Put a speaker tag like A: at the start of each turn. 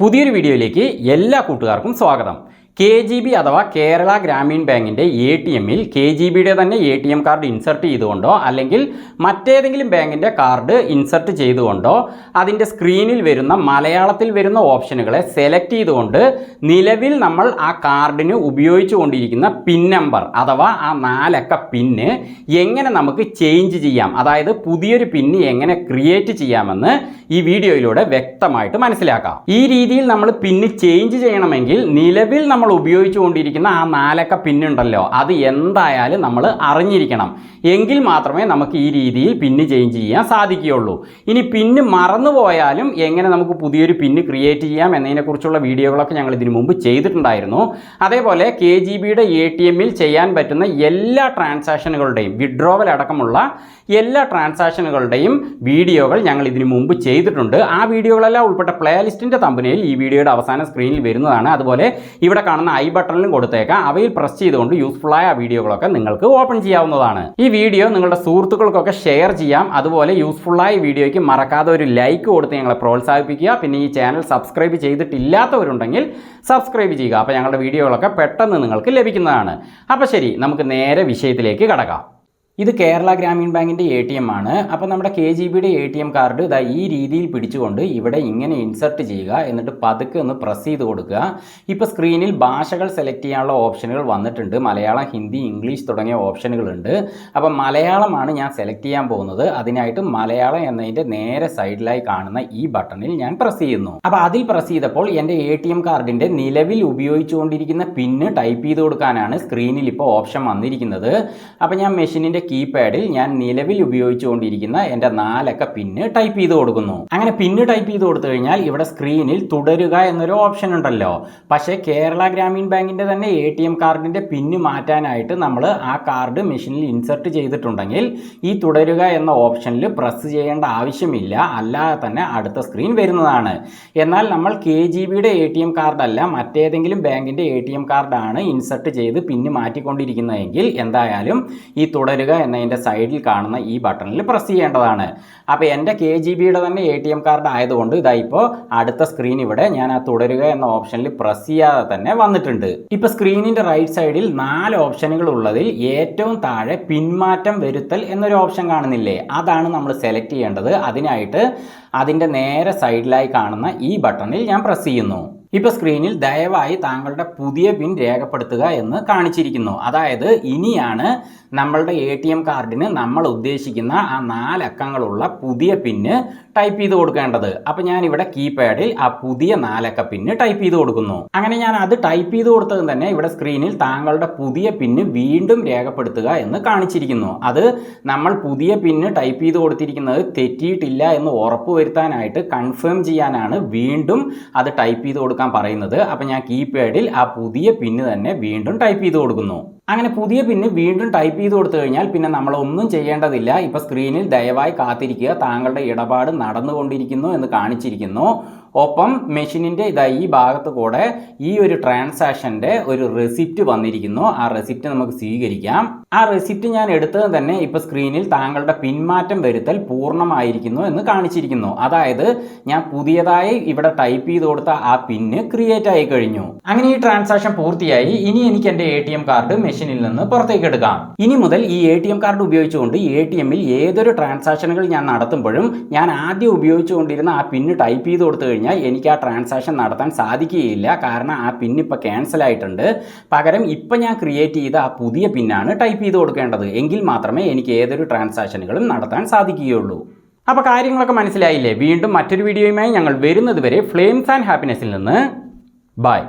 A: പുതിയൊരു വീഡിയോയിലേക്ക് എല്ലാ കൂട്ടുകാർക്കും സ്വാഗതം. കെ ജി ബി അഥവാ കേരള ഗ്രാമീൺ ബാങ്കിന്റെ എ ടി എമ്മിൽ കെ ജി ബിയുടെ തന്നെ A T M card insert ചെയ്തുകൊണ്ടോ അല്ലെങ്കിൽ മറ്റേതെങ്കിലും ബാങ്കിന്റെ കാർഡ് ഇൻസർട്ട് ചെയ്തുകൊണ്ടോ അതിന്റെ സ്ക്രീനിൽ വരുന്ന മലയാളത്തിൽ വരുന്ന ഓപ്ഷനുകളെ സെലക്ട് ചെയ്തുകൊണ്ട് നിലവിൽ നമ്മൾ ആ കാർഡിന് ഉപയോഗിച്ചു കൊണ്ടിരിക്കുന്ന പിൻ നമ്പർ അഥവാ ആ നാലക്ക പിന്ന് എങ്ങനെ നമുക്ക് ചേഞ്ച് ചെയ്യാം. അതായത് പുതിയൊരു പിന്ന് എങ്ങനെ ക്രിയേറ്റ് ചെയ്യാമെന്ന് ഈ വീഡിയോയിലൂടെ വ്യക്തമായിട്ട് മനസ്സിലാക്കാം. ഈ രീതിയിൽ നമ്മൾ പിന്ന് ചേഞ്ച് ചെയ്യണമെങ്കിൽ നിലവിൽ നമ്മൾ ഉപയോഗിച്ചുകൊണ്ടിരിക്കുന്ന ആ നാലക്ക പിന്നുണ്ടല്ലോ അത് എന്തായാലും നമ്മൾ അറിഞ്ഞിരിക്കണം. എങ്കിൽ മാത്രമേ നമുക്ക് ഈ രീതിയിൽ പിന്ന് ചേഞ്ച് ചെയ്യാൻ സാധിക്കുകയുള്ളൂ. ഇനി പിന്ന് മറന്നു പോയാലും എങ്ങനെ നമുക്ക് പുതിയൊരു പിന്ന് ക്രിയേറ്റ് ചെയ്യാം എന്നതിനെക്കുറിച്ചുള്ള വീഡിയോകളൊക്കെ ഞങ്ങൾ ഇതിനു മുമ്പ് ചെയ്തിട്ടുണ്ടായിരുന്നു. അതേപോലെ കെ ജി ബിയുടെ എ ടി എമ്മിൽ ചെയ്യാൻ പറ്റുന്ന എല്ലാ ട്രാൻസാക്ഷനുകളുടെയും വിഡ്രോവൽ അടക്കമുള്ള എല്ലാ ട്രാൻസാക്ഷനുകളുടെയും വീഡിയോകൾ ഞങ്ങൾ ഇതിനു മുമ്പ് ചെയ്തിട്ടുണ്ട്. ആ വീഡിയോകളെല്ലാം ഉൾപ്പെട്ട പ്ലേലിസ്റ്റിന്റെ തമ്പനയിൽ ഈ വീഡിയോയുടെ അവസാന സ്ക്രീനിൽ വരുന്നതാണ്. അതുപോലെ ഇവിടെ കാണുന്ന ഐ ബട്ടണിലും കൊടുത്തേക്കാം. അവയിൽ പ്രസ് ചെയ്തുകൊണ്ട് യൂസ്ഫുൾ ആയ വീഡിയോകളൊക്കെ നിങ്ങൾക്ക് ഓപ്പൺ ചെയ്യാവുന്നതാണ്. ഈ വീഡിയോ നിങ്ങളുടെ സുഹൃത്തുക്കൾക്കൊക്കെ ഷെയർ ചെയ്യാം. അതുപോലെ യൂസ്ഫുൾ ആയ വീഡിയോയ്ക്ക് മറക്കാതെ ഒരു ലൈക്ക് കൊടുത്ത് ഞങ്ങളെ പ്രോത്സാഹിപ്പിക്കുക. പിന്നെ ഈ ചാനൽ സബ്സ്ക്രൈബ് ചെയ്തിട്ടില്ലാത്തവരുണ്ടെങ്കിൽ സബ്സ്ക്രൈബ് ചെയ്യുക. അപ്പോൾ ഞങ്ങളുടെ വീഡിയോകളൊക്കെ പെട്ടെന്ന് നിങ്ങൾക്ക് ലഭിക്കുന്നതാണ്. അപ്പോൾ ശരി നമുക്ക് നേരെ വിഷയത്തിലേക്ക് കടക്കാം. ഇത് കേരള ഗ്രാമീൺ ബാങ്കിന്റെ എ ടി എം ആണ്. അപ്പോൾ നമ്മുടെ കെ ജി ബിയുടെ എ ടി എം കാർഡ് ഇതാ ഈ രീതിയിൽ പിടിച്ചുകൊണ്ട് ഇവിടെ ഇങ്ങനെ ഇൻസർട്ട് ചെയ്യുക എന്നിട്ട് പതുക്കെ ഒന്ന് പ്രസ് ചെയ്ത് കൊടുക്കുക. ഇപ്പോൾ സ്ക്രീനിൽ ഭാഷകൾ സെലക്ട് ചെയ്യാനുള്ള ഓപ്ഷനുകൾ വന്നിട്ടുണ്ട്. മലയാളം ഹിന്ദി ഇംഗ്ലീഷ് തുടങ്ങിയ ഓപ്ഷനുകളുണ്ട് അപ്പോൾ മലയാളമാണ് ഞാൻ സെലക്ട് ചെയ്യാൻ പോകുന്നത്. അതിനായിട്ട് മലയാളം എന്നതിന്റെ നേരെ സൈഡിലായി കാണുന്ന ഈ ബട്ടണിൽ ഞാൻ പ്രസ് ചെയ്യുന്നു. അപ്പോൾ അതിൽ പ്രസ് ചെയ്തപ്പോൾ എന്റെ എ ടി എം കാർഡിന്റെ നിലവിൽ ഉപയോഗിച്ചുകൊണ്ടിരിക്കുന്ന പിന്ന് ടൈപ്പ് ചെയ്ത് കൊടുക്കാനാണ് സ്ക്രീനിൽ ഇപ്പോൾ ഓപ്ഷൻ വന്നിരിക്കുന്നത്. അപ്പോൾ ഞാൻ മെഷീനിന്റെ കീപാഡിൽ ഞാൻ നിലവിൽ ഉപയോഗിച്ചുകൊണ്ടിരിക്കുന്ന എന്റെ നാലക്ക പിന്ന് ടൈപ്പ് ചെയ്ത് കൊടുക്കുന്നു. അങ്ങനെ പിന്ന് ടൈപ്പ് ചെയ്ത് കൊടുത്തു കഴിഞ്ഞാൽ ഇവിടെ സ്ക്രീനിൽ തുടരുക എന്നൊരു ഓപ്ഷൻ ഉണ്ടല്ലോ. പക്ഷേ കേരള ഗ്രാമീൺ ബാങ്കിന്റെ തന്നെ എ ടി എം കാർഡിന്റെ പിന്ന് മാറ്റാനായിട്ട് നമ്മൾ ആ കാർഡ് മെഷീനിൽ ഇൻസെർട്ട് ചെയ്തിട്ടുണ്ടെങ്കിൽ ഈ തുടരുക എന്ന ഓപ്ഷനിൽ പ്രസ് ചെയ്യേണ്ട ആവശ്യമില്ല. അല്ലാതെ തന്നെ അടുത്ത സ്ക്രീൻ വരുന്നതാണ്. എന്നാൽ നമ്മൾ കെ ജി ബിയുടെ എ ടി എം കാർഡല്ല മറ്റേതെങ്കിലും ബാങ്കിന്റെ എ ടി എം കാർഡാണ് ഇൻസെർട്ട് ചെയ്ത് പിന്ന് മാറ്റിക്കൊണ്ടിരിക്കുന്നതെങ്കിൽ എന്തായാലും ഈ തുടരുക എന്നതിന്റെ സൈഡിൽ കാണുന്ന ഈ ബട്ടണിൽ പ്രസ് ചെയ്യേണ്ടതാണ്. അപ്പോൾ എന്റെ കെ ജി ബിയുടെ തന്നെ എ ടി എം കാർഡ് ആയതുകൊണ്ട് ഇതാ അടുത്ത സ്ക്രീൻ ഇവിടെ ഞാൻ ആ തുടരുക എന്ന ഓപ്ഷനിൽ പ്രസ് ചെയ്യാതെ തന്നെ വന്നിട്ടുണ്ട്. ഇപ്പോൾ സ്ക്രീനിന്റെ റൈറ്റ് സൈഡിൽ നാല് ഓപ്ഷനുകൾ ഉള്ളതിൽ ഏറ്റവും താഴെ പിന്മാറ്റം വരുത്തൽ എന്നൊരു ഓപ്ഷൻ കാണുന്നില്ലേ? അതാണ് നമ്മൾ സെലക്ട് ചെയ്യേണ്ടത്. അതിനായിട്ട് അതിന്റെ നേരെ സൈഡിലായി കാണുന്ന ഈ ബട്ടണിൽ ഞാൻ പ്രസ് ചെയ്യുന്നു. ഇപ്പോൾ സ്ക്രീനിൽ ദയവായി താങ്കളുടെ പുതിയ പിൻ രേഖപ്പെടുത്തുക എന്ന് കാണിച്ചിരിക്കുന്നു. അതായത് ഇനിയാണ് നമ്മളുടെ എ ടി എം കാർഡിന് നമ്മൾ ഉദ്ദേശിക്കുന്ന ആ നാലക്കങ്ങളുള്ള പുതിയ പിന്ന് ടൈപ്പ് ചെയ്ത് കൊടുക്കേണ്ടത്. അപ്പോൾ ഞാൻ ഇവിടെ കീപാഡിൽ ആ പുതിയ നാലക്ക പിന്ന് ടൈപ്പ് ചെയ്ത് കൊടുക്കുന്നു. അങ്ങനെ ഞാൻ അത് ടൈപ്പ് ചെയ്ത് കൊടുത്തതും തന്നെ ഇവിടെ സ്ക്രീനിൽ താങ്കളുടെ പുതിയ പിന്ന് വീണ്ടും രേഖപ്പെടുത്തുക എന്ന് കാണിച്ചിരിക്കുന്നു. അത് നമ്മൾ പുതിയ പിന്ന് ടൈപ്പ് ചെയ്ത് കൊടുത്തിരിക്കുന്നത് തെറ്റിയിട്ടില്ല എന്ന് ഉറപ്പ് വരുത്താനായിട്ട് കൺഫേം ചെയ്യാനാണ് വീണ്ടും അത് ടൈപ്പ് ചെയ്ത് കൊടുക്കാൻ പറയുന്നത്. അപ്പം ഞാൻ കീപാഡിൽ ആ പുതിയ പിന്ന് തന്നെ വീണ്ടും ടൈപ്പ് ചെയ്ത് കൊടുക്കുന്നു. അങ്ങനെ പുതിയ പിന്നെ വീണ്ടും ടൈപ്പ് ചെയ്ത് കൊടുത്തു കഴിഞ്ഞാൽ പിന്നെ നമ്മളൊന്നും ചെയ്യേണ്ടതില്ല. ഇപ്പോൾ സ്ക്രീനിൽ ദയവായി കാത്തിരിക്കുക. താങ്കളുടെ ഇടപാട് നടന്നുകൊണ്ടിരിക്കുന്നു എന്ന് കാണിച്ചിരിക്കുന്നു. ഒപ്പം മെഷീനിന്റെ ഇതാ ഈ ഭാഗത്ത് കൂടെ ഈ ഒരു ട്രാൻസാക്ഷന്റെ ഒരു റെസിപ്റ്റ് വന്നിരിക്കുന്നു. ആ റെസിപ്റ്റ് നമുക്ക് സ്വീകരിക്കാം. ആ റെസിപ്റ്റ് ഞാൻ എടുത്തത് തന്നെ ഇപ്പോൾ സ്ക്രീനിൽ താങ്കളുടെ പിന്മാറ്റം വരുത്തൽ പൂർണമായിരിക്കുന്നു എന്ന് കാണിച്ചിരിക്കുന്നു. അതായത് ഞാൻ പുതിയതായി ഇവിടെ ടൈപ്പ് ചെയ്ത് കൊടുത്ത ആ പിന്ന് ക്രിയേറ്റ് ആയി കഴിഞ്ഞു. അങ്ങനെ ഈ ട്രാൻസാക്ഷൻ പൂർത്തിയായി. ഇനി എനിക്ക് എന്റെ എ കാർഡ് മെഷീനിൽ നിന്ന് പുറത്തേക്ക് എടുക്കാം. ഇനി മുതൽ ഈ എ കാർഡ് ഉപയോഗിച്ചുകൊണ്ട് എ ടി ഏതൊരു ട്രാൻസാക്ഷനുകൾ ഞാൻ നടത്തുമ്പോഴും ഞാൻ ആദ്യം ഉപയോഗിച്ചുകൊണ്ടിരുന്ന ആ പിന്ന് ടൈപ്പ് ചെയ്ത് കൊടുത്തു കഴിഞ്ഞാൽ എനിക്ക് ആ ട്രാൻസാക്ഷൻ നടത്താൻ സാധിക്കുകയില്ല. കാരണം ആ പിൻ ഇപ്പോൾ ക്യാൻസൽ ആയിട്ടുണ്ട്. പകരം ഇപ്പം ഞാൻ ക്രിയേറ്റ് ചെയ്ത ആ പുതിയ പിന്നാണ് ടൈപ്പ് ചെയ്ത് കൊടുക്കേണ്ടത്. എങ്കിൽ മാത്രമേ എനിക്ക് ഏതൊരു ട്രാൻസാക്ഷനുകളും നടത്താൻ സാധിക്കുകയുള്ളൂ. അപ്പോൾ കാര്യങ്ങളൊക്കെ മനസ്സിലായില്ലേ? വീണ്ടും മറ്റൊരു വീഡിയോയുമായി ഞങ്ങൾ വരുന്നത് വരെ ഫ്ലെയിംസ് ആൻഡ് ഹാപ്പിനെസ്സിൽ നിന്ന്. ബൈ